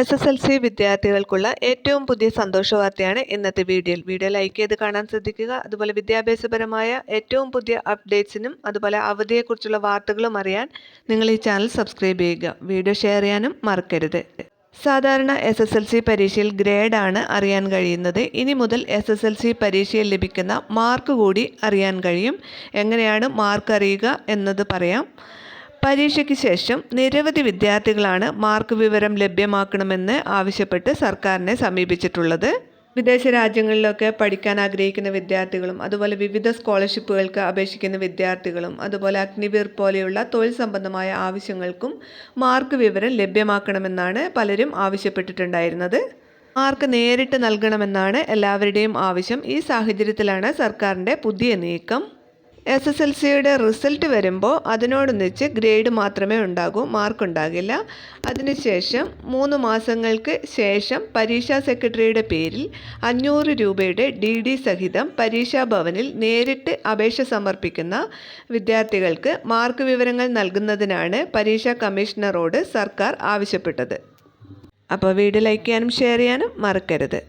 S S L C വിദ്യാർത്ഥികൾക്കുള്ള ഏറ്റവും പുതിയ സന്തോഷ വാർത്തയാണ് ഇന്നത്തെ വീഡിയോയിൽ. വീഡിയോ ലൈക്ക് ചെയ്ത് കാണാൻ ശ്രദ്ധിക്കുക. അതുപോലെ വിദ്യാഭ്യാസപരമായ ഏറ്റവും പുതിയ അപ്ഡേറ്റ്സിനും അതുപോലെ അവധിയെക്കുറിച്ചുള്ള വാർത്തകളും അറിയാൻ നിങ്ങൾ ഈ ചാനൽ സബ്സ്ക്രൈബ് ചെയ്യുക. വീഡിയോ ഷെയർ ചെയ്യാനും മറക്കരുത്. സാധാരണ എസ് എസ് എൽ സി പരീക്ഷയിൽ ഗ്രേഡാണ് അറിയാൻ കഴിയുന്നത്. ഇനി മുതൽ എസ് എസ് എൽ സി പരീക്ഷയിൽ ലഭിക്കുന്ന മാർക്ക് കൂടി അറിയാൻ കഴിയും. എങ്ങനെയാണ് മാർക്ക് അറിയുക എന്നത് പറയാം. പരീക്ഷയ്ക്ക് ശേഷം നിരവധി വിദ്യാർത്ഥികളാണ് മാർക്ക് വിവരം ലഭ്യമാക്കണമെന്ന് ആവശ്യപ്പെട്ട് സർക്കാരിനെ സമീപിച്ചിട്ടുള്ളത്. വിദേശ രാജ്യങ്ങളിലൊക്കെ പഠിക്കാൻ ആഗ്രഹിക്കുന്ന വിദ്യാർത്ഥികളും അതുപോലെ വിവിധ സ്കോളർഷിപ്പുകൾക്ക് അപേക്ഷിക്കുന്ന വിദ്യാർത്ഥികളും അതുപോലെ അഗ്നിവീർ പോലെയുള്ള തൊഴിൽ സംബന്ധമായ ആവശ്യങ്ങൾക്കും മാർക്ക് വിവരം ലഭ്യമാക്കണമെന്നാണ് പലരും ആവശ്യപ്പെട്ടിട്ടുണ്ടായിരുന്നത്. മാർക്ക് നേരിട്ട് നൽകണമെന്നാണ് എല്ലാവരുടെയും ആവശ്യം. ഈ സാഹചര്യത്തിലാണ് സർക്കാരിന്റെ പുതിയ നീക്കം. എസ് എസ് എൽ സിയുടെ റിസൾട്ട് വരുമ്പോൾ അതിനോടൊന്നിച്ച് ഗ്രേഡ് മാത്രമേ ഉണ്ടാകൂ മാർക്ക് ഉണ്ടാകില്ല അതിനുശേഷം മൂന്ന് മാസങ്ങൾക്ക് ശേഷം പരീക്ഷാ സെക്രട്ടറിയുടെ പേരിൽ അഞ്ഞൂറ് രൂപയുടെ ഡി ഡി സഹിതം പരീക്ഷാ ഭവനിൽ നേരിട്ട് അപേക്ഷ സമർപ്പിക്കുന്ന വിദ്യാർത്ഥികൾക്ക് മാർക്ക് വിവരങ്ങൾ നൽകുന്നതിനാണ് പരീക്ഷാ കമ്മീഷണറോട് സർക്കാർ ആവശ്യപ്പെട്ടത്. അപ്പോൾ വീഡിയോ ലൈക്ക് ചെയ്യാനും ഷെയർ ചെയ്യാനും മറക്കരുത്.